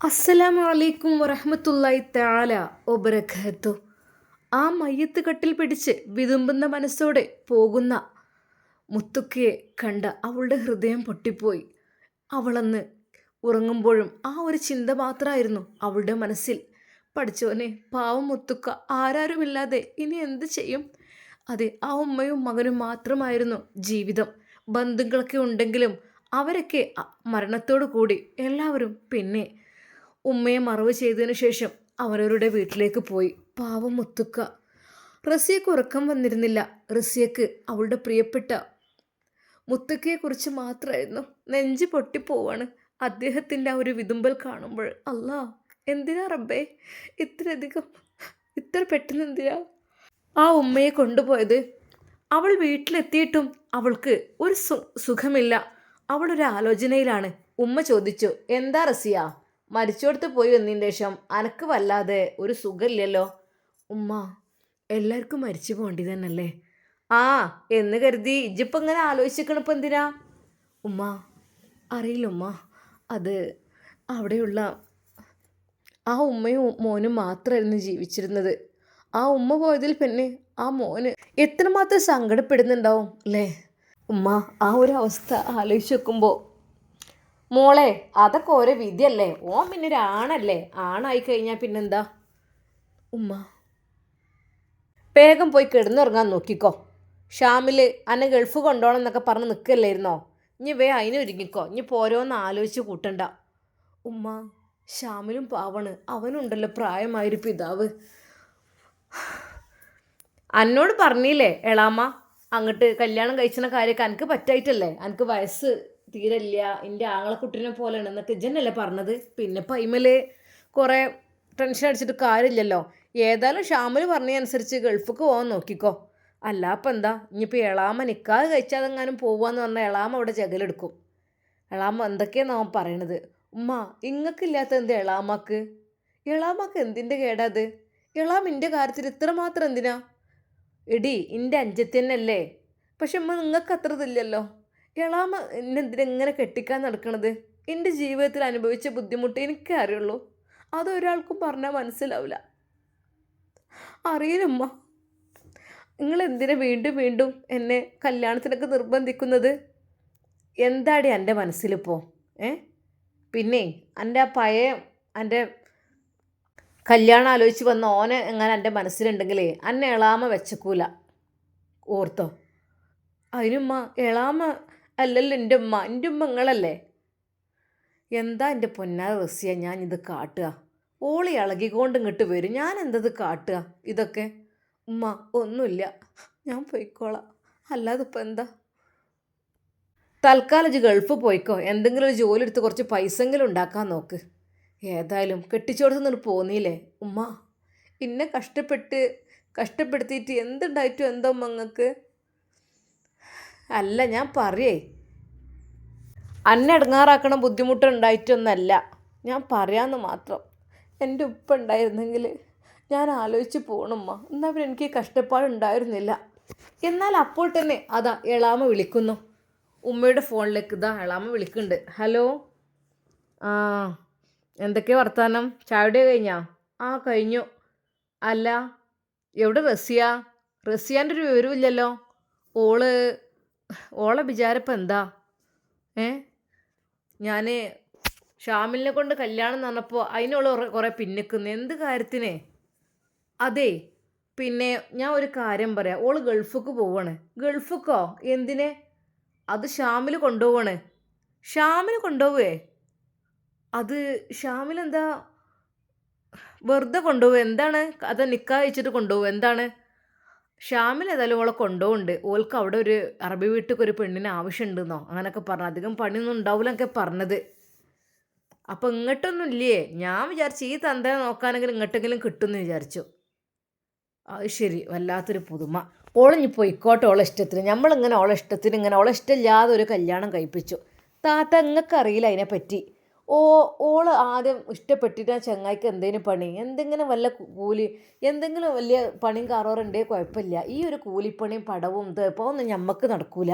അസ്സലാമു അലൈക്കും വറഹ്മത്തുള്ളാഹി തആല ഒബരഖത്തു ആ മയ്യത്ത് കട്ടിൽ പിടിച്ച് വിതുമ്പുന്ന മനസ്സോടെ പോകുന്ന മുത്തുക്കയെ കണ്ട അവളുടെ ഹൃദയം പൊട്ടിപ്പോയി. അവളന്ന് ഉറങ്ങുമ്പോഴും ആ ഒരു ചിന്ത മാത്രമായിരുന്നു അവളുടെ മനസ്സിൽ. പഠിച്ചവനെ പാവം മുത്തുക്ക ആരാരുമില്ലാതെ ഇനി എന്ത് ചെയ്യും? അതെ ആ ഉമ്മയും മകനും മാത്രമായിരുന്നു ജീവിതം. ബന്ധുക്കളൊക്കെ ഉണ്ടെങ്കിലും അവരൊക്കെ മരണത്തോടു കൂടി എല്ലാവരും പിന്നെ ഉമ്മയെ മറവ് ചെയ്തതിനു ശേഷം അവരവരുടെ വീട്ടിലേക്ക് പോയി. പാവം മുത്തുക്ക. റസിയക്ക് ഉറക്കം വന്നിരുന്നില്ല. റസിയക്ക് അവളുടെ പ്രിയപ്പെട്ട മുത്തുക്കയെക്കുറിച്ച് മാത്രമായിരുന്നു നെഞ്ച് പൊട്ടിപ്പോവാണ് അദ്ദേഹത്തിന്റെ ആ ഒരു വിതുമ്പൽ കാണുമ്പോൾ. അല്ലാ എന്തിനാ റബ്ബേ? ഇത്രയധികം ഇത്ര പെട്ടെന്ന് എന്തിനാ? ആ ഉമ്മയെ കൊണ്ടുപോയത്. അവൾ വീട്ടിലെത്തിയിട്ടും അവൾക്ക് ഒരു സുഖമില്ല. അവളൊരു ആലോചനയിലാണ്. ഉമ്മ ചോദിച്ചു എന്താ റസിയ? മരിച്ചോടത്ത് പോയി വന്നതിന് ശേഷം അനക്ക് വല്ലാതെ ഒരു സുഖമില്ലല്ലോ? ഉമ്മ എല്ലാവർക്കും മരിച്ചു പോണ്ടി തന്നല്ലേ ആ എന്ന് കരുതി ഇജ്ജിപ്പം ഇങ്ങനെ ആലോചിക്കണിപ്പോൾ എന്തിനാ? ഉമ്മ അറിയില്ല ഉമ്മ. അത് അവിടെയുള്ള ആ ഉമ്മയും മോനും മാത്രമായിരുന്നു ജീവിച്ചിരുന്നത്. ആ ഉമ്മ പോയതിൽ പിന്നെ ആ മോന് എത്രമാത്രം സങ്കടപ്പെടുന്നുണ്ടാവും അല്ലേ? ഉമ്മ ആ ഒരു അവസ്ഥ ആലോചിച്ച് നോക്കുമ്പോൾ മോളെ അതൊക്കെ ഓരോ വിധിയല്ലേ? ഓൻ പിന്നെ ഒരു ആണല്ലേ? ആണായി കഴിഞ്ഞാൽ പിന്നെന്താ? ഉമ്മ. വേഗം പോയി കിടന്നുറങ്ങാൻ നോക്കിക്കോ. ഷാമിൽ അന്നെ ഗൾഫ് കൊണ്ടോണം എന്നൊക്കെ പറഞ്ഞ് നിൽക്കല്ലായിരുന്നോ ഇനി വേ അതിനൊരുങ്ങിക്കോ ഇനി പോരോന്ന് ആലോചിച്ച് കൂട്ടണ്ട. ഉമ്മ ഷാമിലും പാവണ്. അവനുണ്ടല്ലോ പ്രായമായൊരു പിതാവ്. അന്നോട് പറഞ്ഞില്ലേ എളാമ്മ അങ്ങോട്ട് കല്യാണം കഴിച്ചിന കാര്യമൊക്കെ എനിക്ക് പറ്റായിട്ടല്ലേ? എനിക്ക് വയസ്സ് തീരല്ല എന്റെ ആങ്ങളക്കുട്ടിനെ പോലെയാണ് എന്നൊക്കെ ഇജന്നല്ലേ പറഞ്ഞത്? പിന്നെ പൈമൽ കുറേ ടെൻഷൻ അടിച്ചിട്ട് കാര്യമില്ലല്ലോ. ഏതായാലും ഷാമിൽ പറഞ്ഞതനുസരിച്ച് ഗൾഫിക്ക് പോകാൻ നോക്കിക്കോ. അല്ല അപ്പം എന്താ? ഇനിയിപ്പോൾ എളാമ നിൽക്കാതെ കഴിച്ചാതെങ്ങാനും പോവാന്ന് പറഞ്ഞാൽ എളാമ അവിടെ ചകലെടുക്കും. എളാമ എന്തൊക്കെയാണ് അവൻ പറയണത്? ഉമ്മ ഇങ്ങക്കില്ലാത്ത എന്ത് എളാമക്ക്? എളാമക്ക് എന്തിന്റെ കേടാത് എളാം ഇന്റെ കാര്യത്തിൽ ഇത്രമാത്രം എന്തിനാ? എടി എന്റെ അഞ്ചത്തന്നെ അല്ലേ പക്ഷെ അമ്മ നിങ്ങൾക്ക് അത്ര ഇതില്ലല്ലോ. എളാമ എന്നെന്തിനെങ്ങനെ കെട്ടിക്കാൻ നടക്കണത്? എന്റെ ജീവിതത്തിൽ അനുഭവിച്ച ബുദ്ധിമുട്ട് എനിക്കേ അറിയുള്ളൂ. അതൊരാൾക്കും പറഞ്ഞാൽ മനസ്സിലാവില്ല അറിയില്ലമ്മ നിങ്ങൾ എന്തിനാ വീണ്ടും വീണ്ടും എന്നെ കല്യാണത്തിനൊക്കെ നിർബന്ധിക്കുന്നത്? എന്താടി എന്റെ മനസ്സിലിപ്പോൾ ഏ? പിന്നെ എന്റെ ആ പഴയ എന്റെ കല്യാണം ആലോചിച്ച് വന്ന ഓനെ എങ്ങനെ എന്റെ മനസ്സിലുണ്ടെങ്കിലേ അന്നെ എളാമ വെച്ചക്കൂല. ഓർത്തോ? അതിനുമ്മ എളാമ അല്ലല്ലോ എന്റെ ഉമ്മ എന്റെ ഉമ്മ എന്താ എന്റെ പൊന്നാ റസിയ ഞാൻ ഇത് കാട്ടുക? ഓളി ഇളകിക്കൊണ്ട് ഇങ്ങോട്ട് വരും ഞാൻ എന്തത് കാട്ടുക? ഇതൊക്കെ? ഉമ്മ ഒന്നുമില്ല ഞാൻ പോയിക്കോളാം. അല്ലാതെ ഇപ്പം എന്താ? തൽക്കാലം ഗൾഫ് പോയിക്കോ എന്തെങ്കിലും ഒരു ജോലി എടുത്ത് കുറച്ച് പൈസെങ്കിലും ഉണ്ടാക്കാൻ നോക്ക്. ഏതായാലും കെട്ടിച്ചോടത്ത് നിന്ന് പോന്നില്ലേ ഉമ്മ? ഇന്നെ കഷ്ടപ്പെട്ട് കഷ്ടപ്പെടുത്തിയിട്ട് എന്തുണ്ടായിട്ടും എന്തോ നിങ്ങൾക്ക് അല്ല ഞാൻ പറയേ. അന്നെ ഇടങ്ങാറാക്കണ ബുദ്ധിമുട്ടുണ്ടായിട്ടൊന്നല്ല. ഞാൻ പറയാമെന്ന് മാത്രം. എന്റെ ഉപ്പ ഉണ്ടായിരുന്നെങ്കിൽ ഞാൻ ആലോചിച്ച് പോകണമ്മ എന്നാൽ പിന്നെ എനിക്ക് കഷ്ടപ്പാടുണ്ടായിരുന്നില്ല. എന്നാൽ അപ്പോൾ തന്നെ അതാ എളാമ വിളിക്കുന്നു. ഉമ്മയുടെ ഫോണിലേക്ക് ഇതാ എളാമ വിളിക്കുന്നുണ്ട്. ഹലോ? ആ എന്തൊക്കെയാ വർത്താനം? ചാവിടെ കഴിഞ്ഞാ? ആ കഴിഞ്ഞു. അല്ല എവിടെ റസിയ? റസിയാന്റെ ഒരു വിവരമില്ലല്ലോ ഓൾ ഓളെ വിചാരപ്പം എന്താ? ഏ? ഞാൻ ഷാമിലിനെ കൊണ്ട് കല്യാണം പറഞ്ഞപ്പോൾ അതിനുള്ള കുറേ പിന്നിക്കുന്നു. എന്ത് കാര്യത്തിന്? അതെ പിന്നെ ഞാൻ ഒരു കാര്യം പറയാം. ഓൾ ഗൾഫിക്ക് പോവാണ്. ഗൾഫിക്കോ? എന്തിനെ? അത് ഷാമിൽ കൊണ്ടുപോവാണ്. ഷാമിൽ കൊണ്ടുപോവേ? അത് ഷാമിൽ എന്താ വെറുതെ കൊണ്ടുപോവുക എന്താണ്? അത് നിക്കാ വെച്ചിട്ട് കൊണ്ടുപോവുക എന്താണ്? ഷാമിൽ ഏതായാലും ഓളെ കൊണ്ടുപോകുന്നുണ്ട് ഓൾക്ക് അവിടെ ഒരു അറബി വീട്ടിൽ ഒരു പെണ്ണിന് ആവശ്യമുണ്ടെന്നോ? അങ്ങനെയൊക്കെ പറഞ്ഞു. അധികം പണിയൊന്നും ഉണ്ടാവില്ല പറഞ്ഞത്. അപ്പം ഇങ്ങോട്ടൊന്നും ഇല്ലേ? ഞാൻ വിചാരിച്ചു ഈ തന്തയെ നോക്കാനെങ്കിലും ഇങ്ങോട്ടെങ്കിലും കിട്ടുമെന്ന് വിചാരിച്ചു. അത് ശരി. വല്ലാത്തൊരു പുതുമ. ഓളിഞ്ഞി പോയിക്കോട്ടെ ഓളെ ഇഷ്ടത്തിന്. നമ്മളിങ്ങനെ ഓളെ ഇഷ്ടത്തിന് ഇങ്ങനെ ഓളെ ഇഷ്ടമില്ലാതെ ഒരു കല്യാണം കഴിപ്പിച്ചു. താത്ത ഇങ്ങക്കറിയില്ല അതിനെപ്പറ്റി. ഓ ഓൾ ആദ്യം ഇഷ്ടപ്പെട്ടിട്ട് ആ ചങ്ങായിക്ക് എന്തെങ്കിലും പണി? എന്തെങ്കിലും വല്ല കൂലി എന്തെങ്കിലും വലിയ പണിയും കാറോറുണ്ടേ കുഴപ്പമില്ല ഈ ഒരു കൂലിപ്പണിയും പടവും ഇത് ഇപ്പോൾ ഒന്നും ഞമ്മക്ക് നടക്കൂല.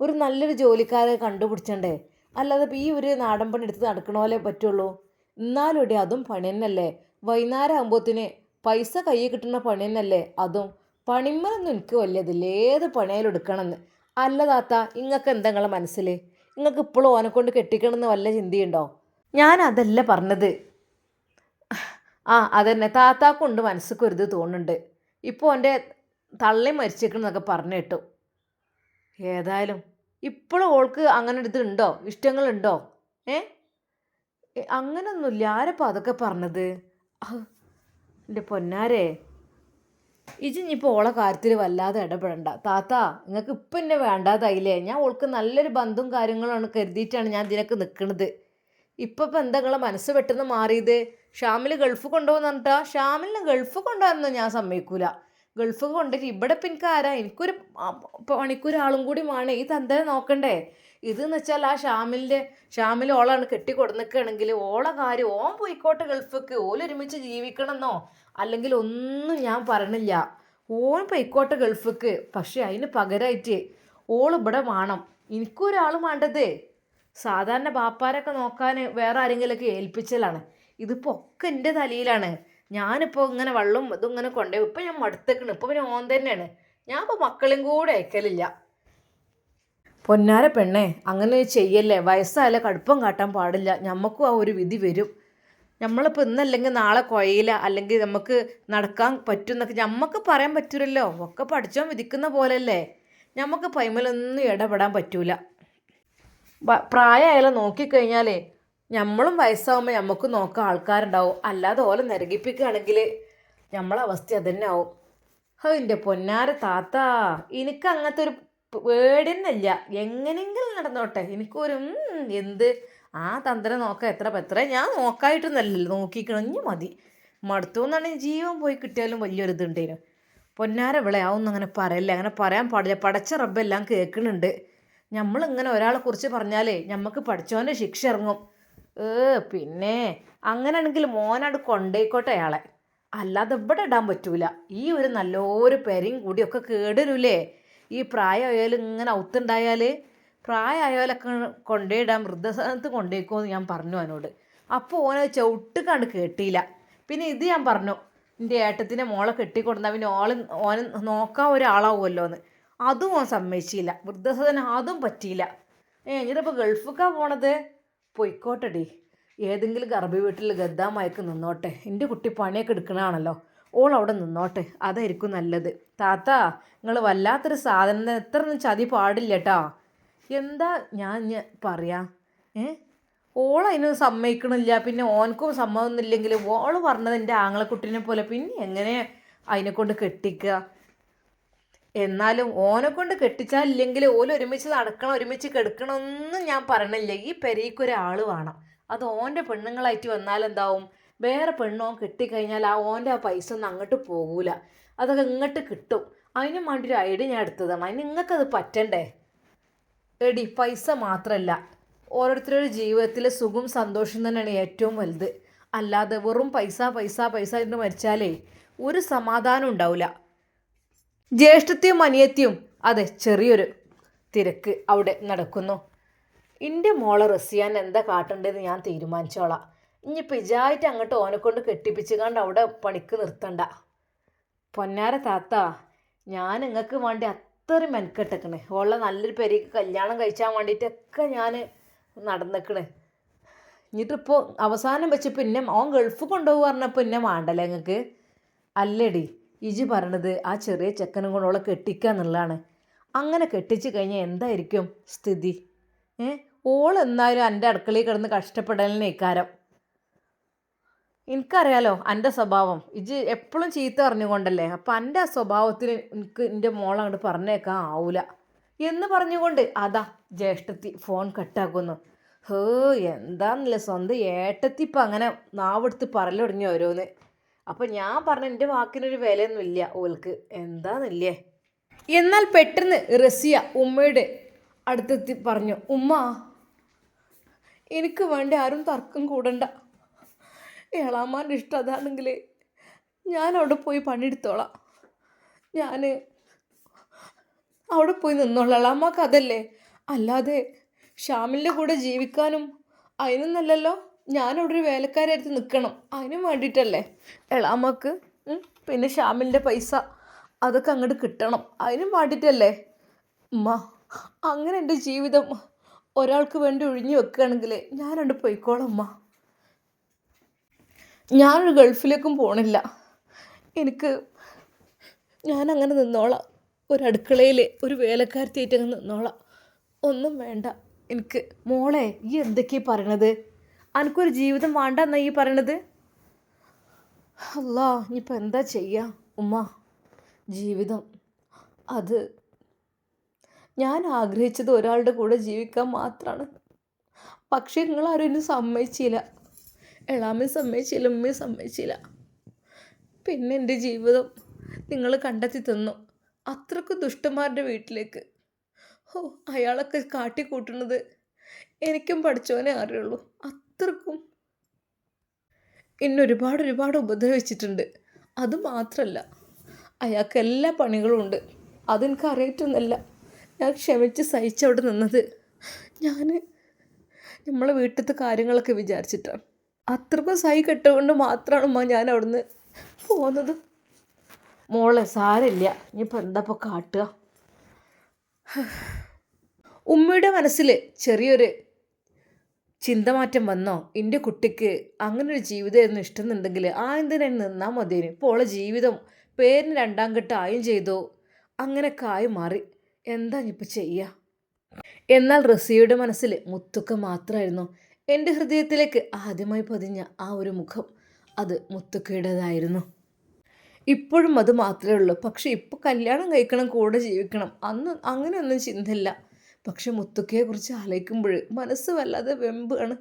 ഒരു നല്ലൊരു ജോലിക്കാരെ കണ്ടുപിടിച്ചണ്ടേ? അല്ലാതെ ഇപ്പോൾ ഈ ഒരു നാടൻ പണി എടുത്ത് നടക്കണ പോലെ പറ്റുള്ളൂ. എന്നാലും ഇവിടെ അതും പണി തന്നെയല്ലേ? വൈകുന്നേരം ആകുമ്പോത്തിന് പൈസ കയ്യിൽ കിട്ടുന്ന പണി തന്നെയല്ലേ അതും? പണിമ്മലൊന്നും എനിക്ക് വലിയതില്ല ഏത് പണിയായാലും എടുക്കണമെന്ന്. അല്ല താത്ത ഇങ്ങക്ക് എന്താ നിങ്ങളെ മനസ്സിൽ നിങ്ങൾക്ക് ഇപ്പോഴും ഓനെ കൊണ്ട് കെട്ടിക്കണമെന്ന് വല്ല ചിന്തയുണ്ടോ? ഞാൻ അതല്ല പറഞ്ഞത്. ആ അതന്നെ. താത്താക്കൊണ്ട് മനസ്സിക്ക് ഒരു ഇത് തോന്നുന്നുണ്ട്. ഇപ്പോൾ എന്റെ തള്ളി മരിച്ചേക്കണമെന്നൊക്കെ പറഞ്ഞു കേട്ടു. ഏതായാലും ഇപ്പോഴും ഓൾക്ക് അങ്ങനെ ഇതുണ്ടോ ഇഷ്ടങ്ങളുണ്ടോ? ഏ, അങ്ങനൊന്നുമില്ല. ആരപ്പോൾ അതൊക്കെ പറഞ്ഞത്? എന്റെ പൊന്നാരേ. ഇജി ഇനിയിപ്പോൾ ഓളെ കാര്യത്തിൽ വല്ലാതെ ഇടപെടണ്ട. താത്ത നിങ്ങൾക്ക് ഇപ്പം എന്നെ വേണ്ടാതായില്ലേ? ഞാൻ ഓൾക്ക് നല്ലൊരു ബന്ധവും കാര്യങ്ങളാണ് കരുതിയിട്ടാണ് ഞാൻ ഇതിനൊക്കെ നിൽക്കുന്നത് ഇപ്പം ഇപ്പം എന്താ നിങ്ങളെ മനസ്സ് പെട്ടെന്ന് മാറിയത്? ഷാമിൽ ഗൾഫ് കൊണ്ടുപോകുന്ന പറഞ്ഞിട്ടാ? ഷാമിലിനെ ഗൾഫ് കൊണ്ടുപോകാനൊന്നും ഞാൻ സമ്മതിക്കൂല. ഗൾഫ് കൊണ്ടിട്ട് ഇവിടെ ഇപ്പം എനിക്ക് ആരാ? എനിക്കൊരു പണിക്കൊരാളും കൂടി വേണേ. ഈ തന്തനെ നോക്കണ്ടേ? ഇതെന്ന് വെച്ചാൽ ആ ഷാമിലിന്റെ ഷാമിൽ ഓളാണ് കെട്ടി ഓളെ കാര്യം ഓൻ പോയിക്കോട്ടെ ഗൾഫിക്ക്. ഓലൊരുമിച്ച് ജീവിക്കണമെന്നോ? അല്ലെങ്കിൽ ഒന്നും ഞാൻ പറഞ്ഞില്ല. ഓൻ പൊയ്ക്കോട്ടെ ഗൾഫിക്ക്. പക്ഷെ അതിന് പകരമായിട്ട് ഓൾ ഇവിടെ വേണം. എനിക്കൊരാൾ വേണ്ടത്. സാധാരണ ബാപ്പാരൊക്കെ നോക്കാൻ വേറെ ആരെങ്കിലുമൊക്കെ ഏൽപ്പിച്ചലാണ്. ഇതിപ്പോൾ ഒക്കെ എന്റെ തലയിലാണ്. ഞാനിപ്പോൾ ഇങ്ങനെ വെള്ളം ഇതും ഇങ്ങനെ കൊണ്ടുപോയി ഇപ്പം ഞാൻ മടുത്തേക്കണ്. ഇപ്പം പിന്നെ ഓൻ തന്നെയാണ്. ഞാൻ ഇപ്പോൾ മക്കളെയും കൂടെ അയക്കലില്ല. പൊന്നാര പെണ്ണേ അങ്ങനെ ചെയ്യല്ലേ? വയസ്സായാലും കടുപ്പം കാട്ടാൻ പാടില്ല. ഞമ്മക്കും ആ ഒരു വിധി വരും. നമ്മളിപ്പോൾ ഇന്നല്ലെങ്കിൽ നാളെ കുഴയില്ല അല്ലെങ്കിൽ നമുക്ക് നടക്കാൻ പറ്റും എന്നൊക്കെ നമുക്ക് പറയാൻ പറ്റൂലല്ലോ. ഒക്കെ പഠിച്ചോ വിധിക്കുന്ന പോലല്ലേ നമുക്ക് പൈമലൊന്നും ഇടപെടാൻ പറ്റൂല. പ്രായമായാലും നോക്കിക്കഴിഞ്ഞാലേ നമ്മളും വയസ്സാവുമ്പോൾ നമുക്ക് നോക്കാൻ ആൾക്കാരുണ്ടാവും. അല്ലാതെ ഓല നിരകിപ്പിക്കുകയാണെങ്കിൽ നമ്മളെ അവസ്ഥ അതന്നെ ആവും ഹോ എന്റെ പൊന്നാര താത്ത എനിക്ക് അങ്ങനത്തെ ഒരു പേടിയൊന്നുമില്ല. എങ്ങനെങ്കിലും നടന്നോട്ടെ. എനിക്കൊരു എന്ത് ആ തന്ത്രം നോക്കാം എത്ര എത്ര ഞാൻ നോക്കായിട്ടൊന്നല്ലല്ലോ നോക്കിക്കണം ഇനി മതി. മടുത്തു എന്നാണ് ജീവൻ പോയി കിട്ടിയാലും വലിയൊരു ഇതുണ്ടേനു പൊന്നാര വിള അതൊന്നും അങ്ങനെ പറയല്ല അങ്ങനെ പറയാൻ പാടില്ല. പടച്ച റബ്ബെല്ലാം കേൾക്കുന്നുണ്ട് നമ്മളിങ്ങനെ ഒരാളെ കുറിച്ച് പറഞ്ഞാലേ നമുക്ക് പഠിച്ചോന്റെ ശിക്ഷ ഇറങ്ങും. ഏ പിന്നെ അങ്ങനെയാണെങ്കിൽ മോനാട് കൊണ്ടേക്കോട്ടെ അയാളെ. അല്ലാതെ ഇവിടെ ഇടാൻ പറ്റൂല. ഈ ഒരു നല്ലൊരു പെരയും കൂടിയൊക്കെ കേടരൂലേ. ഈ പ്രായമായാലും ഇങ്ങനെ ഔത്തുണ്ടായാൽ പ്രായമായാലൊക്കെ കൊണ്ടുപോയിടാൻ വൃദ്ധസ്ഥാനത്ത് കൊണ്ടുപോയിക്കോന്ന് ഞാൻ പറഞ്ഞു അവനോട്. അപ്പോൾ ഓനെ ചവിട്ട് കണ്ട് കേട്ടിയില്ല പിന്നെ ഇത് ഞാൻ പറഞ്ഞു എന്റെ ഏട്ടത്തിന്റെ മോളെ കെട്ടിക്കൊടുന്ന പിന്നെ ഓൾ ഓനെ നോക്കാൻ ഒരാളാവുമല്ലോ എന്ന് അതും ഓൻ സമ്മതിച്ചില്ല. വൃദ്ധസദനം അതും പറ്റിയില്ല. ഏ എന്നിട്ടിപ്പോൾ ഗൾഫിക്കാ പോണത്? പൊയ്ക്കോട്ടെടി. ഏതെങ്കിലും ഗർഭ വീട്ടിൽ ഗദ്ദാമയക്ക് നിന്നോട്ടെ. എന്റെ കുട്ടി പണിയൊക്കെ എടുക്കണതാണല്ലോ. ഓൾ അവിടെ നിന്നോട്ടെ. അതായിരിക്കും നല്ലത്. താത്ത നിങ്ങൾ വല്ലാത്തൊരു സാധനം എത്ര ചതി പാടില്ല കേട്ടോ എന്താ ഞാൻ പറയാ? ഏ? ഓളതിന് സമ്മതിക്കണില്ല പിന്നെ ഓനക്കും സമ്മതമൊന്നുമില്ലെങ്കിൽ ഓൾ പറഞ്ഞത് എന്റെ ആങ്ങളക്കുട്ടീനെ പോലെ പിന്നെ എങ്ങനെ അതിനെ കൊണ്ട് കെട്ടിക്കുക എന്നാലും ഓനെ കൊണ്ട് കെട്ടിച്ചാലില്ലെങ്കിൽ ഓല ഒരുമിച്ച് നടക്കണം ഒരുമിച്ച് കെടുക്കണമെന്നും ഞാൻ പറയണില്ല. ഈ പെരയ്ക്ക് വേണം. അത് ഓന്റെ പെണ്ണുങ്ങളായിട്ട് വന്നാലെന്താവും വേറെ പെണ്ണോ കെട്ടിക്കഴിഞ്ഞാൽ ആ ഓന്റെ ആ പൈസ ഒന്നും അങ്ങോട്ട് പോകൂല. അതൊക്കെ ഇങ്ങോട്ട് കിട്ടും. അതിനും വേണ്ടി ഒരു ഐഡിയ ഞാൻ എടുത്തതാണ്. അതിന് നിങ്ങൾക്കത് പറ്റണ്ടേ? എടി പൈസ മാത്രമല്ല ഓരോരുത്തരുടെ ജീവിതത്തിലെ സുഖം സന്തോഷം തന്നെയാണ് ഏറ്റവും വലുത്. അല്ലാതെ വെറും പൈസ പൈസ പൈസ എന്ന് മരിച്ചാലേ ഒരു സമാധാനം ഉണ്ടാവില്ല ജ്യേഷ്ഠത്തെയും അനിയത്തിയും അതെ ചെറിയൊരു തിരക്ക് അവിടെ നടക്കുന്നു. എന്റെ മോളെ റസിയാൻ എന്താ കാട്ടേണ്ടതെന്ന് ഞാൻ തീരുമാനിച്ചോളാം. ഇനിയിപ്പോൾ ഇജായിട്ട് അങ്ങോട്ട് ഓനെ കൊണ്ട് കെട്ടിപ്പിച്ചുകൊണ്ട് അവിടെ പണിക്ക് നിർത്തണ്ട. പൊന്നാര താത്ത ഞാൻ നിങ്ങൾക്ക് വേണ്ടി അത്രയും മെനക്കെട്ടേക്കണ്. ഓളെ നല്ലൊരു പെരയ്ക്ക് കല്യാണം കഴിച്ചാൻ വേണ്ടിയിട്ടൊക്കെ ഞാൻ നടന്നേക്കണ്. എന്നിട്ടിപ്പോൾ അവസാനം വെച്ച് പിന്നെ ഓൻ ഗൾഫ് കൊണ്ടുപോകുക പറഞ്ഞപ്പോൾ പിന്നെ വേണ്ടല്ലേ നിങ്ങൾക്ക് അല്ലടി ഇജി പറയണത് ആ ചെറിയ ചെക്കനും കൊണ്ട് ഓളെ കെട്ടിക്കുക എന്നുള്ളതാണ്. അങ്ങനെ കെട്ടിച്ച് കഴിഞ്ഞാൽ എന്തായിരിക്കും സ്ഥിതി? ഏ? എന്നാലും എന്റെ അടുക്കളയിൽ കിടന്ന് കഷ്ടപ്പെടലിന് ഇക്കാരം എനിക്കറിയാലോ എന്റെ സ്വഭാവം. ഇജ് എപ്പോഴും ചീത്ത പറഞ്ഞുകൊണ്ടല്ലേ? അപ്പം എന്റെ ആ സ്വഭാവത്തിന് എനിക്ക് എന്റെ മോളങ്ങോട്ട് പറഞ്ഞേക്കാൻ ആവൂല. എന്ന് പറഞ്ഞുകൊണ്ട് അതാ ജ്യേഷ്ഠത്തി ഫോൺ കട്ടാക്കുന്നു. ഹേ എന്താന്നില്ല സ്വന്തം? ഏട്ടത്തി ഇപ്പം അങ്ങനെ നാവെടുത്ത് പറലൊടിഞ്ഞു ഓരോന്ന്. അപ്പം ഞാൻ പറഞ്ഞ എന്റെ വാക്കിനൊരു വിലയൊന്നുമില്ല ഓൾക്ക് എന്താന്നില്ലേ? എന്നാൽ പെട്ടെന്ന് റസിയ ഉമ്മയുടെ അടുത്തെത്തി പറഞ്ഞു ഉമ്മ എനിക്ക് വേണ്ടി ആരും തർക്കം കൂടണ്ട. ഏളാമാന്റെ ഇഷ്ടം അതാണെങ്കിൽ ഞാൻ അവിടെ പോയി പണിയെടുത്തോളാം. ഞാൻ അവിടെ പോയി നിന്നോളാം. എളാമാക്ക് അതല്ലേ? അല്ലാതെ ഷാമിലിന്റെ കൂടെ ജീവിക്കാനും അതിനൊന്നല്ലല്ലോ ഞാനവിടെ ഒരു വേലക്കാരായിട്ട് നിൽക്കണം അതിനും വേണ്ടിയിട്ടല്ലേ എളാമാക്ക് പിന്നെ ഷാമിലിന്റെ പൈസ അതൊക്കെ അങ്ങോട്ട് കിട്ടണം. അതിനും വേണ്ടിയിട്ടല്ലേ? ഉമ്മ അങ്ങനെ എന്റെ ജീവിതം ഒരാൾക്ക് വേണ്ടി ഒഴിഞ്ഞു വെക്കുകയാണെങ്കിൽ ഞാനവിടെ പോയിക്കോളാം ഉമ്മ. ഞാനൊരു ഗൾഫിലേക്കും പോണില്ല. എനിക്ക് ഞാൻ അങ്ങനെ നിന്നോളാം. ഒരു അടുക്കളയിൽ ഒരു വേലക്കാരത്തിയായിട്ട് അങ്ങ് നിന്നോളാം. ഒന്നും വേണ്ട. എനിക്ക് മോളെ ഈ എന്തൊക്കെയാ പറയണത്? എനിക്കൊരു ജീവിതം വേണ്ട എന്നാ ഈ പറയണത്? അല്ലാ ഇനിയിപ്പോൾ എന്താ ചെയ്യുക ഉമ്മ ജീവിതം. അത് ഞാൻ ആഗ്രഹിച്ചത് ഒരാളുടെ കൂടെ ജീവിക്കാൻ മാത്രമാണ് പക്ഷേ നിങ്ങളാരും എന്നെ സമ്മതിച്ചില്ല. എളാമ്മയും സമ്മതിച്ചില്ല ഉമ്മയും സമ്മതിച്ചില്ല. പിന്നെ എന്റെ ജീവിതം നിങ്ങൾ കണ്ടെത്തി തന്നു. അത്രയ്ക്ക് ദുഷ്ടന്മാരുടെ വീട്ടിലേക്ക്. ഓ അയാളൊക്കെ കാട്ടിക്കൂട്ടുന്നത് എനിക്കും പഠിച്ചവനെ അറിയുള്ളൂ. അത്രക്കും എന്നെ ഒരുപാട് ഒരുപാട് ഉപദ്രവിച്ചിട്ടുണ്ട്. അത് മാത്രമല്ല അയാൾക്ക് എല്ലാ പണികളും ഉണ്ട്. അതെനിക്ക് അറിയിട്ടൊന്നല്ല ഞാൻ ക്ഷമിച്ച് സഹിച്ചവിടെ നിന്നത്. ഞാൻ നമ്മളെ വീട്ടിലത്തെ കാര്യങ്ങളൊക്കെ വിചാരിച്ചിട്ടാണ്. അത്രക്കും സൈ കെട്ടുകൊണ്ട് മാത്രമാണ് ഉമ്മ ഞാൻ അവിടുന്ന് പോകുന്നത്. മോളെ സാരമില്ല. ഇനിയിപ്പോൾ എന്താപ്പോൾ കാട്ടുക? ഉമ്മയുടെ മനസ്സിൽ ചെറിയൊരു ചിന്തമാറ്റം വന്നോ? എന്റെ കുട്ടിക്ക് അങ്ങനെ ഒരു ജീവിതമായിരുന്നു ഇഷ്ടമെന്നുണ്ടെങ്കിൽ ആ എന്തിനാ നിന്നാൽ മതിയേനു? ഇപ്പോൾ ഉള്ള ജീവിതം പേരിന് രണ്ടാം കെട്ട് ആയും ചെയ്തോ. അങ്ങനെ കായ് മാറി. എന്താ ഇനിയിപ്പോൾ ചെയ്യുക എന്നാൽ റസിയുടെ മനസ്സിൽ മുത്തുക്ക മാത്രമായിരുന്നു. എന്റെ ഹൃദയത്തിലേക്ക് ആദ്യമായി പതിഞ്ഞ ആ ഒരു മുഖം അത് മുത്തുക്കയുടേതായിരുന്നു ഇപ്പോഴും അത് മാത്രമേ ഉള്ളൂ. പക്ഷെ ഇപ്പോൾ കല്യാണം കഴിക്കണം കൂടെ ജീവിക്കണം അന്ന് അങ്ങനെയൊന്നും ചിന്തയില്ല. പക്ഷെ മുത്തുക്കയെക്കുറിച്ച് ആലോചിക്കുമ്പോൾ മനസ്സ് വല്ലാതെ വെമ്പാണ്.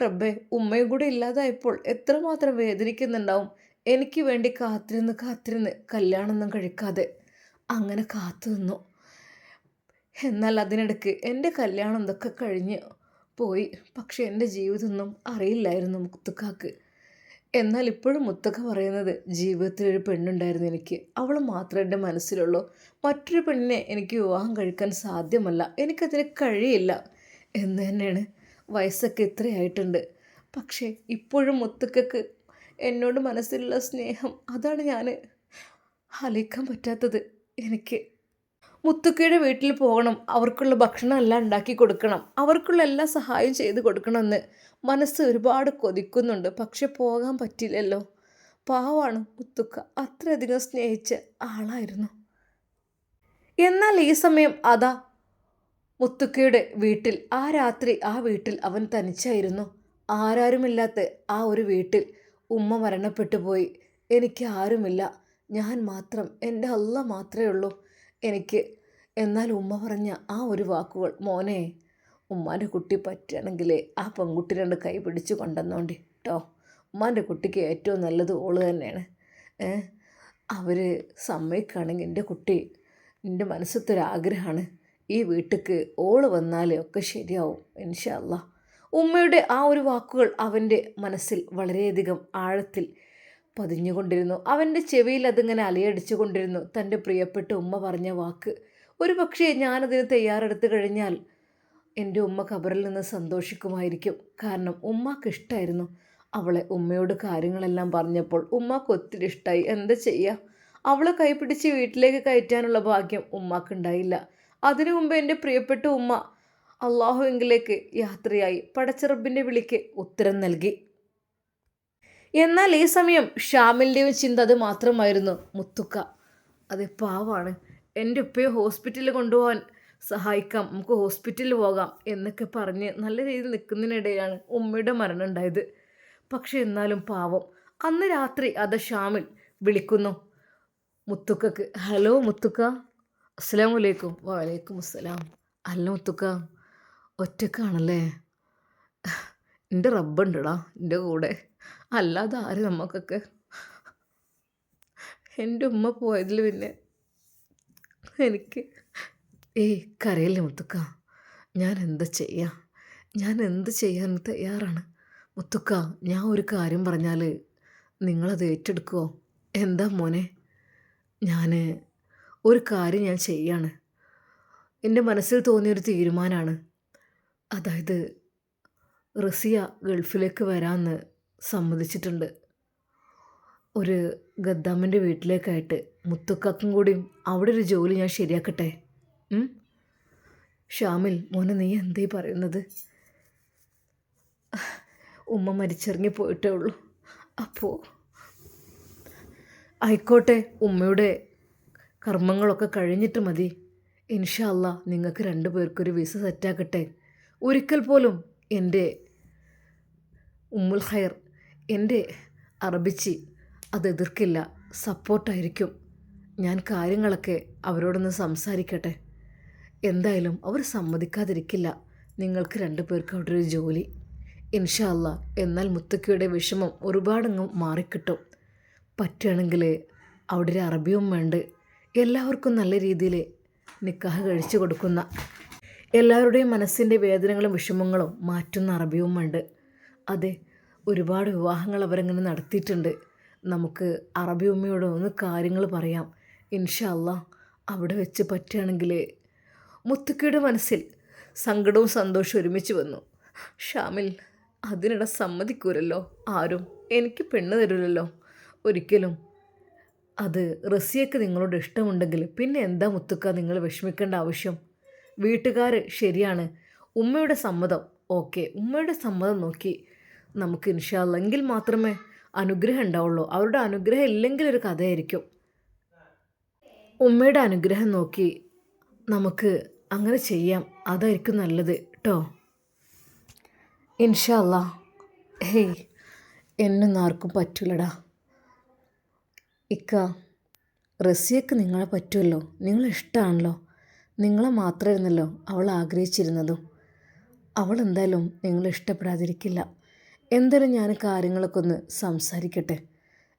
റബ്ബേ ഉമ്മയും കൂടെ ഇല്ലാതായപ്പോൾ എത്രമാത്രം വേദനിക്കുന്നുണ്ടാവും. എനിക്ക് വേണ്ടി കാത്തിരുന്ന് കാത്തിരുന്ന് കല്യാണമൊന്നും കഴിക്കാതെ അങ്ങനെ കാത്തു നിന്നു എന്നാൽ അതിനിടയ്ക്ക് എന്റെ കല്യാണം എന്തൊക്കെ കഴിഞ്ഞ് പോയി. പക്ഷെ എന്റെ ജീവിതമൊന്നും അറിയില്ലായിരുന്നു മുത്തുക്കാക്ക്. എന്നാൽ ഇപ്പോഴും മുത്തക്ക പറയുന്നത് ജീവിതത്തിൽ ഒരു പെണ്ണുണ്ടായിരുന്നു എനിക്ക്. അവൾ മാത്രമേ എന്റെ മനസ്സിലുള്ളൂ. മറ്റൊരു പെണ്ണിനെ എനിക്ക് വിവാഹം കഴിക്കാൻ സാധ്യമല്ല. എനിക്കതിന് കഴിയില്ല എന്ന് തന്നെയാണ് വയസ്സൊക്കെ ഇത്രയായിട്ടുണ്ട്. പക്ഷേ ഇപ്പോഴും മുത്തക്കക്ക് എന്നോട് മനസ്സിലുള്ള സ്നേഹം അതാണ് ഞാൻ ആലോചിക്കാൻ പറ്റാത്തത്. എനിക്ക് മുത്തുക്കയുടെ വീട്ടിൽ പോകണം. അവർക്കുള്ള ഭക്ഷണം എല്ലാം ഉണ്ടാക്കി കൊടുക്കണം. അവർക്കുള്ള എല്ലാ സഹായം ചെയ്ത് കൊടുക്കണമെന്ന് മനസ്സ് ഒരുപാട് കൊതിക്കുന്നുണ്ട്. പക്ഷെ പോകാൻ പറ്റില്ലല്ലോ. പാവാണ് മുത്തുക്ക അത്രയധികം സ്നേഹിച്ച ആളായിരുന്നു. എന്നാൽ ഈ സമയം അതാ മുത്തുക്കയുടെ വീട്ടിൽ ആ രാത്രി ആ വീട്ടിൽ അവൻ തനിച്ചായിരുന്നു. ആരാരുമില്ലാത്ത ആ ഒരു വീട്ടിൽ ഉമ്മ മരണപ്പെട്ടു പോയി എനിക്ക് ആരുമില്ല. ഞാൻ മാത്രം എന്റെ അല്ല മാത്രമേ ഉള്ളൂ. എനിക്ക് എന്നാൽ ഉമ്മ പറഞ്ഞ ആ ഒരു വാക്കുകൾ മോനെ ഉമ്മാന്റെ കുട്ടി പറ്റുകയാണെങ്കിൽ ആ പെൺകുട്ടി രണ്ട് കൈ പിടിച്ച് കൊണ്ടുവന്നോണ്ടി കേട്ടോ ഉമ്മാന്റെ കുട്ടിക്ക് ഏറ്റവും നല്ലത് ഓൾ തന്നെയാണ്. അവർ സമ്മതിക്കുകയാണെങ്കിൽ എന്റെ കുട്ടി എന്റെ മനസ്സത്തൊരാഗ്രഹമാണ്. ഈ വീട്ടിക്ക് ഓൾ വന്നാലേ ഒക്കെ ശരിയാവും ഇൻഷല്ല ഉമ്മയുടെ ആ ഒരു വാക്കുകൾ അവന്റെ മനസ്സിൽ വളരെയധികം ആഴത്തിൽ പതിഞ്ഞുകൊണ്ടിരുന്നു. അവന്റെ ചെവിയിൽ അതിങ്ങനെ അലയടിച്ചു കൊണ്ടിരുന്നു തന്റെ പ്രിയപ്പെട്ട ഉമ്മ പറഞ്ഞ വാക്ക്. ഒരു പക്ഷേ ഞാനതിന് തയ്യാറെടുത്തു കഴിഞ്ഞാൽ എന്റെ ഉമ്മ ഖബറിൽ നിന്ന് സന്തോഷിക്കുമായിരിക്കും. കാരണം ഉമ്മാക്ക് ഇഷ്ടമായിരുന്നു അവളെ ഉമ്മയോട് കാര്യങ്ങളെല്ലാം പറഞ്ഞപ്പോൾ ഉമ്മാക്ക് ഒത്തിരി ഇഷ്ടമായി എന്താ ചെയ്യുക അവളെ കൈപിടിച്ച് വീട്ടിലേക്ക് കയറ്റാനുള്ള ഭാഗ്യം ഉമ്മാക്കുണ്ടായില്ല. അതിനു മുമ്പ് എന്റെ പ്രിയപ്പെട്ട ഉമ്മ അള്ളാഹുവിങ്കിലേക്ക് യാത്രയായി. പടച്ചിറബിന്റെ വിളിക്ക് ഉത്തരം നൽകി. എന്നാൽ ഈ സമയം ഷാമിലിന്റെയും ചിന്ത അത് മാത്രമായിരുന്നു. മുത്തുക്ക അത് പാവാണ്. എന്റെ ഉപ്പയെ ഹോസ്പിറ്റലിൽ കൊണ്ടുപോകാൻ സഹായിക്കാം. നമുക്ക് ഹോസ്പിറ്റലിൽ പോകാം എന്നൊക്കെ പറഞ്ഞ് നല്ല രീതിയിൽ നിൽക്കുന്നതിനിടെയാണ് ഉമ്മയുടെ മരണം ഉണ്ടായത്. പക്ഷെ എന്നാലും പാവം. അന്ന് രാത്രി അത് ഷാമിൽ വിളിക്കുന്നു. മുത്തുക്കക്ക് ഹലോ മുത്തുക്ക. അസ്സാം വലൈക്കും വലൈക്കും അസ്സലാം. അല്ല മുത്തുക്ക ഒറ്റക്കാണല്ലേ? എന്റെ റബ്ബുണ്ടടാ എന്റെ കൂടെ. അല്ലാതെ ആര് നമുക്കൊക്കെ എന്റെ ഉമ്മ പോയതിൽ പിന്നെ എനിക്ക് ഏയ് കരയല്ല മുത്തുക്ക? ഞാൻ എന്താ ചെയ്യാ? ഞാൻ എന്ത് ചെയ്യാൻ തയ്യാറാണ്? മുത്തുക്ക ഞാൻ ഒരു കാര്യം പറഞ്ഞാൽ നിങ്ങളത് ഏറ്റെടുക്കുമോ എന്താ മോനെ? ഞാൻ ഒരു കാര്യം ഞാൻ ചെയ്യാണ്. എന്റെ മനസ്സിൽ തോന്നിയൊരു തീരുമാനമാണ് അതായത് റസിയ ഗൾഫിലേക്ക് വരാമെന്ന് സമ്മതിച്ചിട്ടുണ്ട്. ഒരു ഗദ്ദാമിന്റെ വീട്ടിലേക്കായിട്ട് മുത്തുക്കാക്കും കൂടിയും അവിടെ ഒരു ജോലി ഞാൻ ശരിയാക്കട്ടെ? ഷാമിൽ മോനെ നീ എന്തേ പറയുന്നത്? ഉമ്മ മരിച്ചിറങ്ങി പോയിട്ടേ ഉള്ളൂ. അപ്പോൾ ആയിക്കോട്ടെ ഉമ്മയുടെ കർമ്മങ്ങളൊക്കെ കഴിഞ്ഞിട്ട് മതി. ഇൻഷാല്ല നിങ്ങൾക്ക് രണ്ടു പേർക്കൊരു വിസ സെറ്റാക്കട്ടെ. ഒരിക്കൽ പോലും എന്റെ ഉമ്മുൽ ഖൈർ എന്റെ അറബിച്ചി അത് എതിർക്കില്ല സപ്പോർട്ടായിരിക്കും ഞാൻ കാര്യങ്ങളൊക്കെ അവരോടൊന്ന് സംസാരിക്കട്ടെ? എന്തായാലും അവർ സമ്മതിക്കാതിരിക്കില്ല. നിങ്ങൾക്ക് രണ്ടു പേർക്ക് അവിടെ ഒരു ജോലി. ഇൻഷാല്ല എന്നാൽ മുത്തക്കിയുടെ വിഷമം ഒരുപാടങ്ങ് മാറിക്കിട്ടും. പറ്റുകയാണെങ്കിൽ അവിടെ ഒരു അറബിയും വേണ്ട. എല്ലാവർക്കും നല്ല രീതിയിൽ നിക്കാഹ് കഴിച്ചു കൊടുക്കുന്ന എല്ലാവരുടെയും മനസ്സിന്റെ വേദനകളും വിഷമങ്ങളും മാറ്റുന്ന അറബിയും വേണ്ട. അതെ ഒരുപാട് വിവാഹങ്ങൾ അവരങ്ങനെ നടത്തിയിട്ടുണ്ട്. നമുക്ക് അറബി ഉമ്മയോട് ഒന്ന് കാര്യങ്ങൾ പറയാം. ഇൻഷല്ല അവിടെ വെച്ച് പറ്റുകയാണെങ്കിൽ മുത്തുക്കയുടെ മനസ്സിൽ സങ്കടവും സന്തോഷവും ഒരുമിച്ച് വന്നു. ഷാമിൽ അതിനിടെ സമ്മതിക്കൂരല്ലോ ആരും എനിക്ക് പെണ്ണ് തരൂലല്ലോ. ഒരിക്കലും. അത് റസിയക്ക് നിങ്ങളോട് ഇഷ്ടമുണ്ടെങ്കിൽ പിന്നെ എന്താ മുത്തുക്ക നിങ്ങൾ വിഷമിക്കേണ്ട ആവശ്യം? വീട്ടുകാർ ശരിയാണ്. ഉമ്മയുടെ സമ്മതം. ഓക്കെ ഉമ്മയുടെ സമ്മതം നോക്കി. നമുക്ക് ഇൻഷാല്ലെങ്കിൽ മാത്രമേ അനുഗ്രഹം ഉണ്ടാവുള്ളൂ. അവരുടെ അനുഗ്രഹം ഇല്ലെങ്കിൽ ഒരു കഥയായിരിക്കും. ഉമ്മയുടെ അനുഗ്രഹം നോക്കി നമുക്ക് അങ്ങനെ ചെയ്യാം. അതായിരിക്കും നല്ലത് കേട്ടോ ഇൻഷല്ല ഹേയ് എന്നൊന്നും ആർക്കും പറ്റൂലടാ. ഇക്ക റസിയക്ക് നിങ്ങളെ പറ്റുമല്ലോ നിങ്ങളിഷ്ടമാണല്ലോ നിങ്ങളെ മാത്രമായിരുന്നല്ലോ അവൾ ആഗ്രഹിച്ചിരുന്നതും. അവൾ എന്തായാലും നിങ്ങളെ ഇഷ്ടപ്പെടാതിരിക്കില്ല. എന്തായാലും ഞാൻ കാര്യങ്ങളൊക്കെ ഒന്ന് സംസാരിക്കട്ടെ.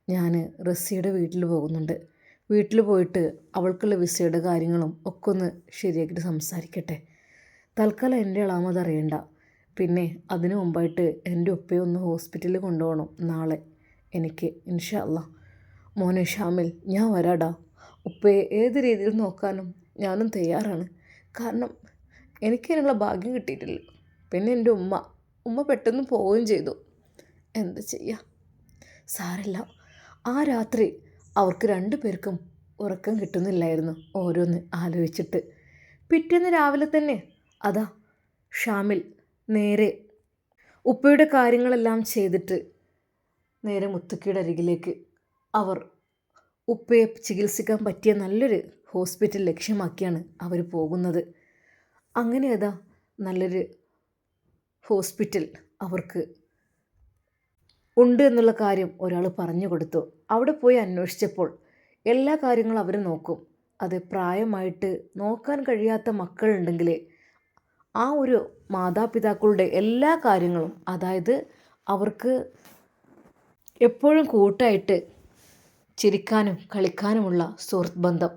ഞാൻ റസിയുടെ വീട്ടിൽ പോകുന്നുണ്ട്. വീട്ടിൽ പോയിട്ട് അവൾക്കുള്ള വിസയുടെ കാര്യങ്ങളും ഒക്കെ ഒന്ന് ശരിയാക്കിയിട്ട് സംസാരിക്കട്ടെ. തൽക്കാലം എന്റെ ഇളാമത് അറിയണ്ട. പിന്നെ അതിനു മുമ്പായിട്ട് എന്റെ ഉപ്പയെ ഒന്ന് ഹോസ്പിറ്റലിൽ കൊണ്ടുപോകണം നാളെ. എനിക്ക് ഇൻഷല്ല മോനെ ഷാമിൽ ഞാൻ വരാടാ. ഉപ്പയെ ഏത് രീതിയിൽ നോക്കാനും ഞാനും തയ്യാറാണ്. കാരണം എനിക്കതിനുള്ള ഭാഗ്യം കിട്ടിയിട്ടില്ല. പിന്നെ എന്റെ ഉമ്മ ഉമ്മ പെട്ടെന്ന് പോവുകയും ചെയ്തു. എന്ത് ചെയ്യുക സാരല്ല ആ രാത്രി അവർക്ക് രണ്ടു പേർക്കും ഉറക്കം കിട്ടുന്നില്ലായിരുന്നു ഓരോന്ന് ആലോചിച്ചിട്ട്. പിറ്റേന്ന് രാവിലെ തന്നെ അതാ ഷാമിൽ നേരെ ഉപ്പയുടെ കാര്യങ്ങളെല്ലാം ചെയ്തിട്ട് നേരെ മുത്തുക്കിയുടെ അരികിലേക്ക് അവർ ഉപ്പയെ ചികിത്സിക്കാൻ പറ്റിയ നല്ലൊരു ഹോസ്പിറ്റൽ ലക്ഷ്യമാക്കിയാണ് അവർ പോകുന്നത്. അങ്ങനെ അതാ നല്ലൊരു ഹോസ്പിറ്റൽ അവർക്ക് ഉണ്ട് എന്നുള്ള കാര്യം ഒരാൾ പറഞ്ഞു കൊടുത്തു. അവിടെ പോയി അന്വേഷിച്ചപ്പോൾ എല്ലാ കാര്യങ്ങളും അവർ നോക്കും. അത് പ്രായമായിട്ട് നോക്കാൻ കഴിയാത്ത മക്കളുണ്ടെങ്കിൽ ആ ഒരു മാതാപിതാക്കളുടെ എല്ലാ കാര്യങ്ങളും അതായത് അവർക്ക് എപ്പോഴും കൂട്ടായിട്ട് ചിരിക്കാനും കളിക്കാനുമുള്ള സുഹൃത്ത് ബന്ധം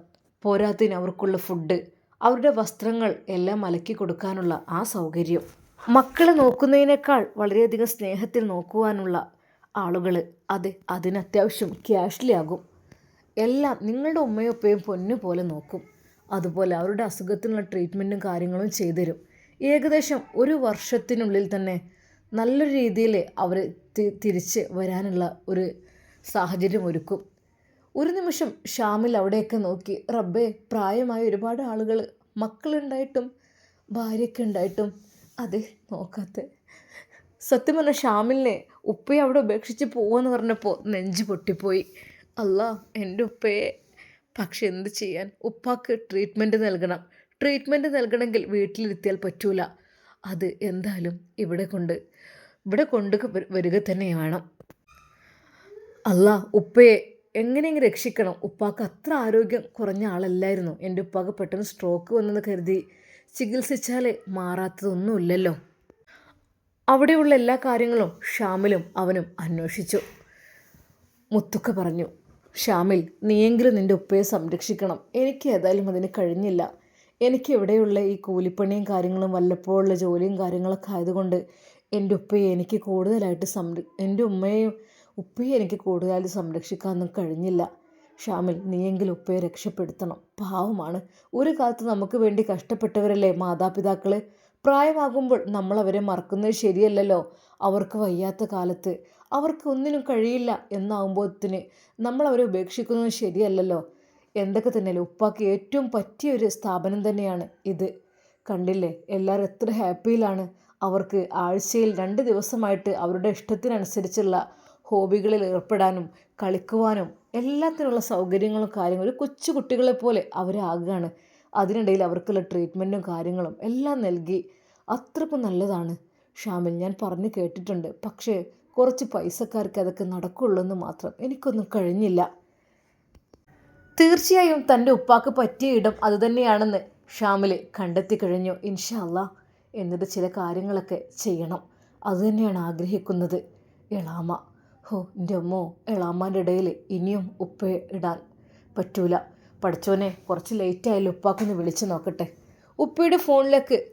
പോരാത്തിന് അവർക്കുള്ള ഫുഡ് അവരുടെ വസ്ത്രങ്ങൾ എല്ലാം അലക്കി കൊടുക്കാനുള്ള ആ സൗകര്യം. മക്കളെ നോക്കുന്നതിനേക്കാൾ വളരെയധികം സ്നേഹത്തിൽ നോക്കുവാനുള്ള ആളുകൾ അതെ അതിനത്യാവശ്യം ക്യാഷ്ലി ആകും എല്ലാം നിങ്ങളുടെ ഉമ്മയും ഉപ്പയും പൊന്നു പോലെ നോക്കും. അതുപോലെ അവരുടെ അസുഖത്തിനുള്ള ട്രീറ്റ്മെന്റും കാര്യങ്ങളും ചെയ്തുതരും. ഏകദേശം ഒരു വർഷത്തിനുള്ളിൽ തന്നെ നല്ലൊരു രീതിയിൽ അവർ തിരിച്ച് വരാനുള്ള ഒരു സാഹചര്യം ഒരുക്കും. ഒരു നിമിഷം ഷാമിൽ അവിടെയൊക്കെ നോക്കി റബ്ബേ പ്രായമായ ഒരുപാട് ആളുകൾ മക്കളുണ്ടായിട്ടും ഭാര്യയൊക്കെ ഉണ്ടായിട്ടും അതെ നോക്കാത്ത. സത്യം പറഞ്ഞ ഷാമിലിനെ ഉപ്പയെ അവിടെ ഉപേക്ഷിച്ച് പോകുമെന്ന് പറഞ്ഞപ്പോൾ നെഞ്ച് പൊട്ടിപ്പോയി. അല്ല എന്റെ ഉപ്പയെ. പക്ഷെ എന്ത് ചെയ്യാൻ? ഉപ്പാക്ക് ട്രീറ്റ്മെന്റ് നൽകണം. ട്രീറ്റ്മെന്റ് നൽകണമെങ്കിൽ വീട്ടിലിരുത്തിയാൽ പറ്റൂല. അത് എന്തായാലും ഇവിടെ കൊണ്ട് ഇവിടെ കൊണ്ട് വരിക തന്നെ വേണം അല്ല ഉപ്പയെ എങ്ങനെയെങ്കിലും രക്ഷിക്കണം. ഉപ്പാക്ക് അത്ര ആരോഗ്യം കുറഞ്ഞ ആളല്ലായിരുന്നു. എന്റെ ഉപ്പാക്ക് പെട്ടെന്ന് സ്ട്രോക്ക് വന്നെന്ന് കരുതി. ചികിത്സിച്ചാൽ മാറാത്തതൊന്നുമില്ലല്ലോ. അവിടെയുള്ള എല്ലാ കാര്യങ്ങളും ഷാമിലും അവനും അന്വേഷിച്ചു. മുത്തുക്ക പറഞ്ഞു ഷാമിൽ നീയെങ്കിലും നിന്റെ ഉപ്പയെ സംരക്ഷിക്കണം. എനിക്ക് ഏതായാലും അതിന് കഴിഞ്ഞില്ല. എനിക്ക് ഇവിടെയുള്ള ഈ കൂലിപ്പണിയും കാര്യങ്ങളും വല്ലപ്പോഴുള്ള ജോലിയും കാര്യങ്ങളൊക്കെ ആയതുകൊണ്ട് എന്റെ ഉപ്പയെ എനിക്ക് കൂടുതലായിട്ട് സംര എന്റെ ഉമ്മയെയും ഉപ്പയെ എനിക്ക് കൂടുതലായിട്ട് സംരക്ഷിക്കാനൊന്നും കഴിഞ്ഞില്ല. ഷാമിൽ നീയെങ്കിലും ഉപ്പയെ രക്ഷപ്പെടുത്തണം. പാവമാണ്. ഒരു കാലത്ത് നമുക്ക് വേണ്ടി കഷ്ടപ്പെട്ടവരല്ലേ മാതാപിതാക്കൾ പ്രായമാകുമ്പോൾ നമ്മൾ അവരെ മറക്കുന്നത് ശരിയല്ലല്ലോ. അവർക്ക് വയ്യാത്ത കാലത്ത്. അവർക്ക് ഒന്നിനും കഴിയില്ല എന്നാകുമ്പോഴത്തിന് നമ്മൾ അവരെ ഉപേക്ഷിക്കുന്നത് ശരിയല്ലല്ലോ. എന്തൊക്കെ തന്നെയല്ലേ ഉപ്പാക്ക് ഏറ്റവും പറ്റിയ ഒരു സ്ഥാപനം തന്നെയാണ് ഇത്. കണ്ടില്ലേ എല്ലാവരും എത്ര ഹാപ്പിയിലാണ്. അവർക്ക് ആഴ്ചയിൽ രണ്ട് ദിവസമായിട്ട് അവരുടെ ഇഷ്ടത്തിനനുസരിച്ചുള്ള ഹോബികളിൽ ഏർപ്പെടാനും കളിക്കുവാനും എല്ലാത്തിനുള്ള സൗകര്യങ്ങളും കാര്യങ്ങളും ഒരു കൊച്ചു കുട്ടികളെ പോലെ അവരാകുകയാണ്. അതിനിടയിൽ അവർക്കുള്ള ട്രീറ്റ്മെന്റും കാര്യങ്ങളും എല്ലാം നൽകി. അത്രക്കും നല്ലതാണ്. ഷാമിൽ ഞാൻ പറഞ്ഞു കേട്ടിട്ടുണ്ട്. പക്ഷേ കുറച്ച് പൈസക്കാർക്ക് അതൊക്കെ നടക്കുള്ളൂ എന്ന് മാത്രം എനിക്കൊന്നും കഴിഞ്ഞില്ല. തീർച്ചയായും തന്റെ ഉപ്പാക്ക് പറ്റിയ ഇടം അതുതന്നെയാണെന്ന് ഷാമിൽ കണ്ടെത്തി കഴിഞ്ഞു. ഇൻഷല്ല എന്നിട്ട് ചില കാര്യങ്ങളൊക്കെ ചെയ്യണം. അതുതന്നെയാണ് ആഗ്രഹിക്കുന്നത്. എളാമ ഹോ എന്റെ അമ്മോ എളാമ്മാന്റെ ഇടയിൽ ഇനിയും ഉപ്പ ഇടാൻ പറ്റൂല. പഠിച്ചോനെ കുറച്ച് ലേറ്റ് ആയാലും ഉപ്പാക്കൊന്ന് വിളിച്ച് നോക്കട്ടെ. ഉപ്പയുടെ ഫോണിലേക്ക്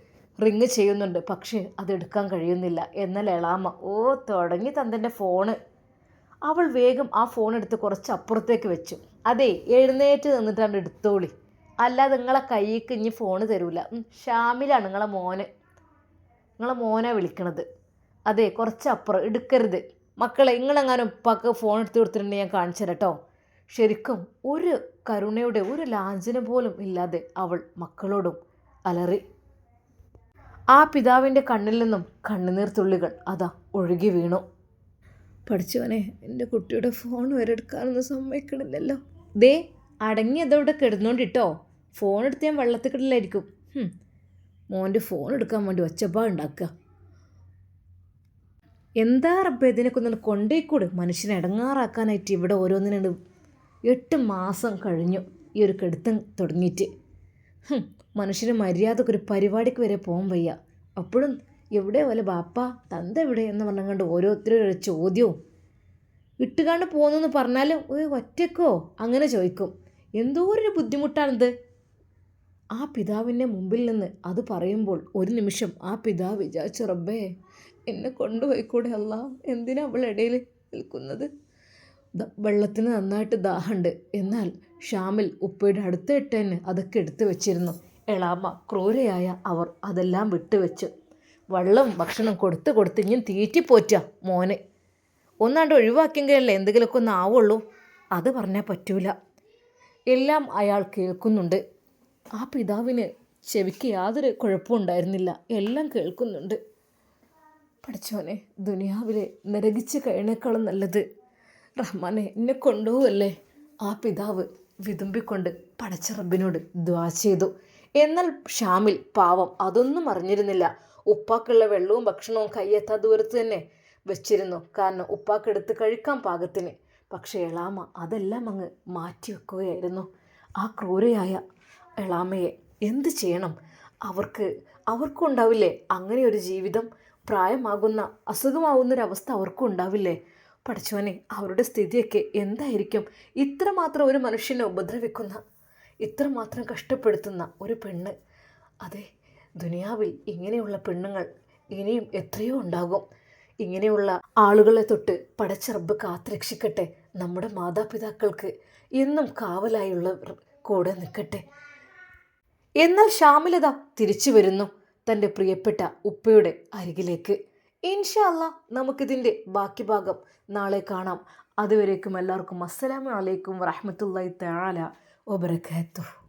റിങ് ചെയ്യുന്നുണ്ട്. പക്ഷേ അതെടുക്കാൻ കഴിയുന്നില്ല. എന്നാൽ എളാമ ഓ തുടങ്ങി തന്റെ ഫോണ്. അവൾ വേഗം ആ ഫോൺ എടുത്ത് കുറച്ച് അപ്പുറത്തേക്ക് വെച്ചു. അതെ എഴുന്നേറ്റ് നിന്നിട്ടാണ് എടുത്തോളി. അല്ലാതെ നിങ്ങളെ കൈക്ക് ഇനി ഫോണ് തരൂല. ഷാമിലാണ് നിങ്ങളെ മോനെ. നിങ്ങളെ മോനെ വിളിക്കണത്. അതെ കുറച്ച് അപ്പുറം എടുക്കരുത്. മക്കളെ നിങ്ങളെങ്ങാനും പക്ക ഫോൺ എടുത്ത് കൊടുത്തിട്ടുണ്ടെങ്കിൽ ഞാൻ കാണിച്ചു കേട്ടോ ശരിക്കും ഒരു കരുണയുടെ ഒരു ലാഞ്ചന പോലും ഇല്ലാതെ അവൾ മക്കളോടും അലറി. ആ പിതാവിന്റെ കണ്ണിൽ നിന്നും കണ്ണുനീർ തുള്ളികൾ അതാ ഒഴുകി വീണു. പഠിച്ചവനെ എന്റെ കുട്ടിയുടെ ഫോൺ വരെ എടുക്കാനൊന്നും സമ്മതിക്കണില്ലല്ലോ. ദേ അടങ്ങി അതവിടെ കിടന്നോണ്ടിട്ടോ. ഫോൺ എടുത്ത് ഞാൻ വെള്ളത്തിൽ കിടലായിരിക്കും മോന്റെ ഫോൺ എടുക്കാൻ വേണ്ടി ഒച്ചപ്പാ ഉണ്ടാക്കുക എന്താ റബ്ബേ ഇതിനൊക്കെ ഒന്ന് കൊണ്ടേക്കൂട്? മനുഷ്യനെ ഇടങ്ങാറാക്കാനായിട്ട് ഇവിടെ ഓരോന്നിനുണ്ട് എട്ട് മാസം കഴിഞ്ഞു ഈ ഒരു കെടുത്തം തുടങ്ങിയിട്ട്. മനുഷ്യന് മര്യാദയ്ക്ക് ഒരു പരിപാടിക്ക് വരെ പോകാൻ വയ്യ. അപ്പോഴും എവിടെ വല്ല ബാപ്പ തന്ത എവിടെ എന്ന് പറഞ്ഞുകൊണ്ട് ഓരോരുത്തരും ഒരു ചോദ്യവും. ഇട്ടുകാണ്ട് പോകുന്നെന്ന് പറഞ്ഞാൽ ഒരു ഒറ്റക്കോ? അങ്ങനെ ചോദിക്കും. എന്തോ ഒരു ബുദ്ധിമുട്ടാണിത്. ആ പിതാവിന്റെ മുമ്പിൽ നിന്ന് അത് പറയുമ്പോൾ ഒരു നിമിഷം ആ പിതാവ് വിചാരിച്ചു റബ്ബേ എന്നെ കൊണ്ടുപോയിക്കൂടെ അല്ല? എന്തിനാ അവൾ ഇടയിൽ നിൽക്കുന്നത്? വെള്ളത്തിന് നന്നായിട്ട് ദാഹമുണ്ട് എന്നാൽ ഷാമിൽ ഉപ്പയുടെ അടുത്ത തന്നെ അതൊക്കെ എടുത്തു വെച്ചിരുന്നു. എളാമ്മ ക്രൂരയായ അവർ അതെല്ലാം വിട്ടുവെച്ചു. വെള്ളം ഭക്ഷണം കൊടുത്ത് കൊടുത്ത് ഇനിയും തീറ്റിപ്പോറ്റ മോനെ. ഒന്നാണ്ട് ഒഴിവാക്കിയെങ്കിലല്ലേ എന്തെങ്കിലുമൊക്കെ ഒന്ന് ആവുള്ളൂ. അത് പറഞ്ഞാൽ പറ്റൂല. എല്ലാം അയാൾ കേൾക്കുന്നുണ്ട്. ആ പിതാവിന് ചെവിക്ക് യാതൊരു കുഴപ്പമുണ്ടായിരുന്നില്ല എല്ലാം കേൾക്കുന്നുണ്ട്. പഠിച്ചോനെ ദുനിയാവിലെ നരകിച്ച് കഴിയണേക്കാളും നല്ലത്. റഹ്മാനെ എന്നെ കൊണ്ടുപോവല്ലേ? ആ പിതാവ് വിതുമ്പിക്കൊണ്ട് പടച്ച റബ്ബിനോട് ദ്വാ ചെയ്തു. എന്നാൽ ഷാമിൽ പാവം അതൊന്നും അറിഞ്ഞിരുന്നില്ല. ഉപ്പാക്കുള്ള വെള്ളവും ഭക്ഷണവും കയ്യെത്താ ദൂരത്ത് തന്നെ വെച്ചിരുന്നു. കാരണം ഉപ്പാക്കെടുത്ത് കഴിക്കാൻ പാകത്തിന്. പക്ഷേ എളാമ അതെല്ലാം അങ്ങ് മാറ്റി വെക്കുകയായിരുന്നു ആ ക്രൂരയായ എളാമയെ എന്ത് ചെയ്യണം? അവർക്ക് അവർക്കും ഉണ്ടാവില്ലേ? അങ്ങനെ ഒരു ജീവിതം പ്രായമാകുന്ന അസുഖമാവുന്നൊരവസ്ഥ അവർക്കും ഉണ്ടാവില്ലേ പഠിച്ചവനെ അവരുടെ സ്ഥിതിയൊക്കെ എന്തായിരിക്കും? ഇത്രമാത്രം ഒരു മനുഷ്യനെ ഉപദ്രവിക്കുന്ന ഇത്രമാത്രം കഷ്ടപ്പെടുത്തുന്ന ഒരു പെണ്ണ്. അതെ ദുനിയാവിൽ ഇങ്ങനെയുള്ള പെണ്ണുങ്ങൾ ഇനിയും എത്രയോ ഉണ്ടാകും. ഇങ്ങനെയുള്ള ആളുകളെ തൊട്ട് പടച്ചിറബ് കാത്തുരക്ഷിക്കട്ടെ. നമ്മുടെ മാതാപിതാക്കൾക്ക് എന്നും കാവലായുള്ളവർ കൂടെ നിൽക്കട്ടെ. എന്നാൽ ഷാമിലത തിരിച്ചു വരുന്നു. തന്റെ പ്രിയപ്പെട്ട ഉപ്പയുടെ അരികിലേക്ക്. ഇൻഷാ അല്ലാ നമുക്കിതിന്റെ ബാക്കി ഭാഗം നാളെ കാണാം. അതുവരേക്കും എല്ലാവർക്കും അസ്സലാമലൈക്കും വറഹമത്തല്ലാ തആല വബറകാതുഹു.